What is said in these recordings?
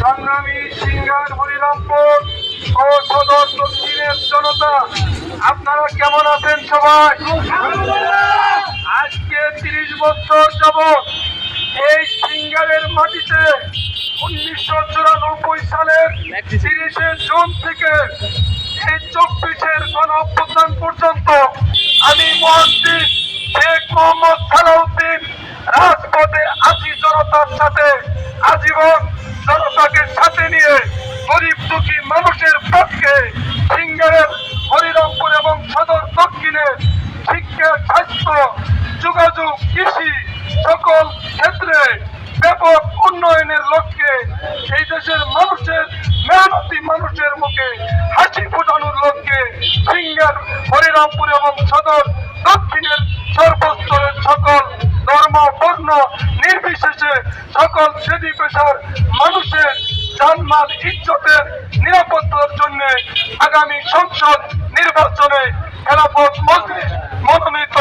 সংগ্রামী সিঙ্গার হরিরামপুর ও সদর দক্ষিণের জনতা, আপনারা কেমন আছেন সবাই? আজকে তিরিশ বছর যাবৎ এই সিঙ্গারের মাটিতে উনিশশো চুরানব্বই সালের তিরিশে জুন থেকে এই চব্বিশের গণ পর্যন্ত আমি মহাদ্দিন শেখ মোহাম্মদ সালাউদ্দিন রাজপথে আছি জনতার সাথে। কৃষি সকল ক্ষেত্রে ব্যাপক উন্নয়নের লক্ষ্যে এই দেশের মানুষের মেহনতি মানুষের মুখে হাসি ফোটানোর লক্ষ্যে সিঙ্গার, হরিরামপুর এবং সদর দক্ষিণের সর্বস্তরের সকল ধর্ম, বর্ণ, নির্বিশেষে সকল শ্রেণি পেশার মানুষের জানমাল ইজ্জতের নিরাপত্তার জন্য আগামী সংসদ নির্বাচনে খেলাফত মজলিস মনোনীত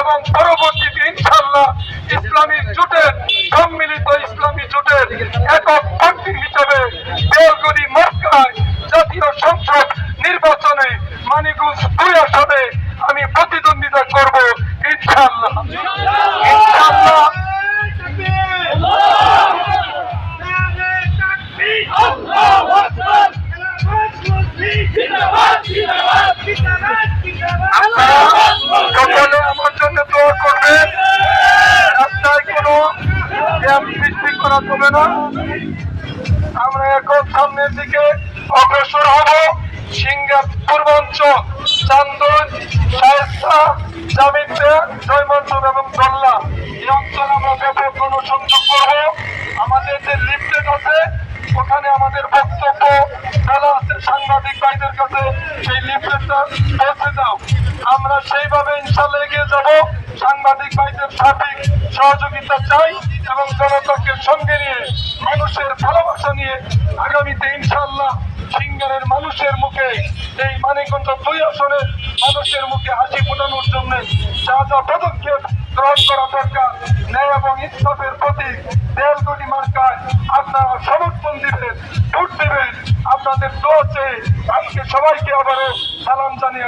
এবং পরবর্তীতে ইনশাল্লাহ ইসলামী জোটের, সম্মিলিত ইসলামী জোটের একক প্রার্থী হিসেবে বেলগড়ি মক্কায় জাতীয় সংসদ নির্বাচনে মানিকগঞ্জ দুই আপনারা আমার করা যাবে না। আমরা এখন সামনের দিকে অগ্রসর হব। সিঙ্গা পূর্বাঞ্চল চান্দন শায়স্তা জামিতে জয়মন্টন এবং দল্লা। এই অঞ্চলে আমরা ব্যাপক গণসংযোগ আমরা সেইভাবে ইনশাল্লাহ এগিয়ে যাব। সাংবাদিক ভাইদের সঠিক সহযোগিতা চাই এবং জনতাকে সঙ্গে নিয়ে, মানুষের ভালোবাসা নিয়ে আগামীতে ইনশাল্লাহ সিঙ্গারের মানুষের মুখে এই মানিকগঞ্জ দুই আসনের মানুষের মুখে হাসি ফোটানোর জন্য যা যা পদক্ষেপ গ্রহণ করা দরকার, ন্যায় এবং ইনসাফের প্রতি দেয়ালগড়ি মার্কায় আপনারা সমর্থন দিবেন, ভোট দিবেন। আপনাদের দোয়া চেয়ে আজকে সবাইকে আবারও সালাম জানিয়ে আমি